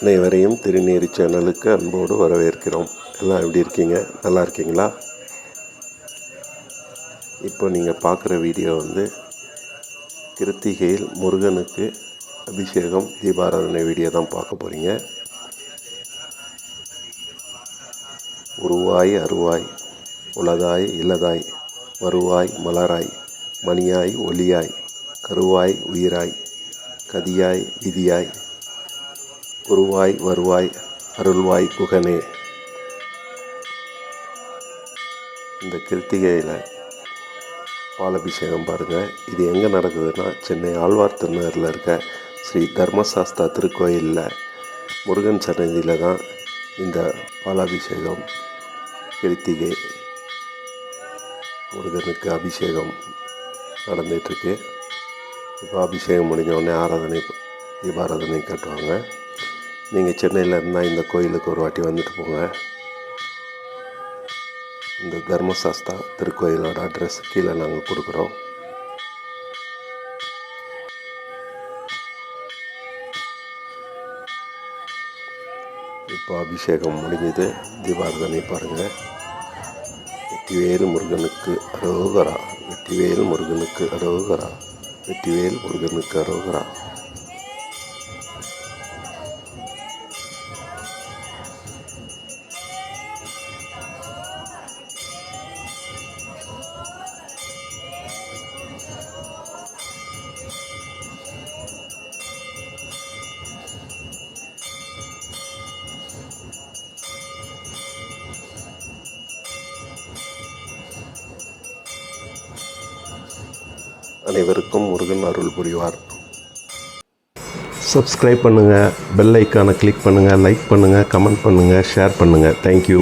அனைவரையும் திருநீரி சேனலுக்கு அன்போடு வரவேற்கிறோம். எல்லாம் எப்படி இருக்கீங்க? நல்லா இருக்கீங்களா? இப்போ நீங்கள் பார்க்குற வீடியோ வந்து கிருத்திகையில் முருகனுக்கு அபிஷேகம் தீபாராதனை வீடியோ தான் பார்க்க போகிறீங்க உருவாய் அருவாய் உலதாய் இலதாய் வருவாய் மலராய் மணியாய் ஒளியாய் கருவாய் உயிராய் கதியாய் விதியாய் குருவாய் வருவாய் அருள்வாய் குகனே. இந்த கிருத்திகையில் பாலபிஷேகம் பாருங்கள் இது எங்கே நடக்குதுன்னா சென்னை ஆழ்வார் திருநகரில் இருக்க ஸ்ரீ தர்மசாஸ்தா திருக்கோயிலில் முருகன் சன்னதியில் தான் இந்த பாலாபிஷேகம் கிருத்திகை முருகனுக்கு அபிஷேகம் நடந்துகிட்ருக்கு இப்போ அபிஷேகம் முடிஞ்ச உடனே ஆராதனை தீபாராதனை கட்டுவாங்க. நீங்கள் சென்னையில் இருந்தால் இந்த கோயிலுக்கு ஒரு வாட்டி வந்துட்டு போங்க. இந்த தர்மசாஸ்தா திருக்கோயிலோட அட்ரஸ் கீழே நாங்கள் கொடுக்குறோம். இப்போ அபிஷேகம் முடிஞ்சது. தீபாரதனை பாருங்கள் வெற்றிவேல் முருகனுக்கு அரோகரா. வெற்றிவேல் முருகனுக்கு அரோகரா. வெற்றிவேல் முருகனுக்கு அரோகரா. அனைவருக்கும் முருகன் அருள் புரிவார். சப்ஸ்கிரைப் பண்ணுங்கள் பெல் ஐக்கானை கிளிக் பண்ணுங்கள் லைக் பண்ணுங்கள் கமெண்ட் பண்ணுங்கள் ஷேர் பண்ணுங்கள் தேங்க்யூ